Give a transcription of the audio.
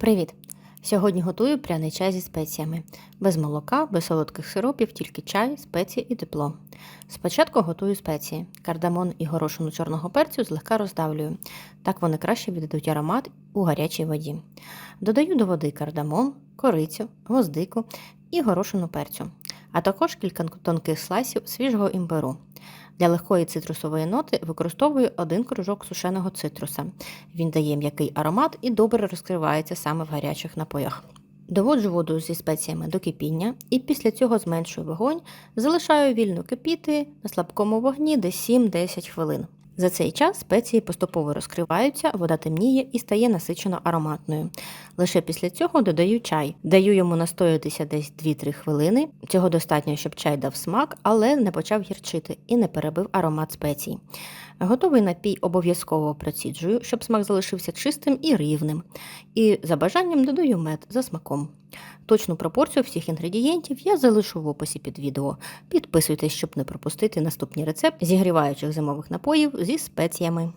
Привіт! Сьогодні готую пряний чай зі спеціями. Без молока, без солодких сиропів, тільки чай, спеції і тепло. Спочатку готую спеції. Кардамон і горошину чорного перцю злегка роздавлюю. Так вони краще віддадуть аромат у гарячій воді. Додаю до води кардамон, корицю, гвоздику і горошину перцю, а також кілька тонких слайсів свіжого імбиру. Для легкої цитрусової ноти використовую один кружок сушеного цитруса. Він дає м'який аромат і добре розкривається саме в гарячих напоях. Доводжу воду зі спеціями до кипіння і після цього зменшую вогонь, залишаю вільно кипіти на слабкому вогні десь 7-10 хвилин. За цей час спеції поступово розкриваються, вода темніє і стає насичено ароматною. Лише після цього додаю чай. Даю йому настоятися десь 2-3 хвилини. Цього достатньо, щоб чай дав смак, але не почав гірчити і не перебив аромат спецій. Готовий напій обов'язково проціджую, щоб смак залишився чистим і рівним. І за бажанням додаю мед за смаком. Точну пропорцію всіх інгредієнтів я залишу в описі під відео. Підписуйтесь, щоб не пропустити наступні рецепти зігріваючих зимових напоїв зі спеціями.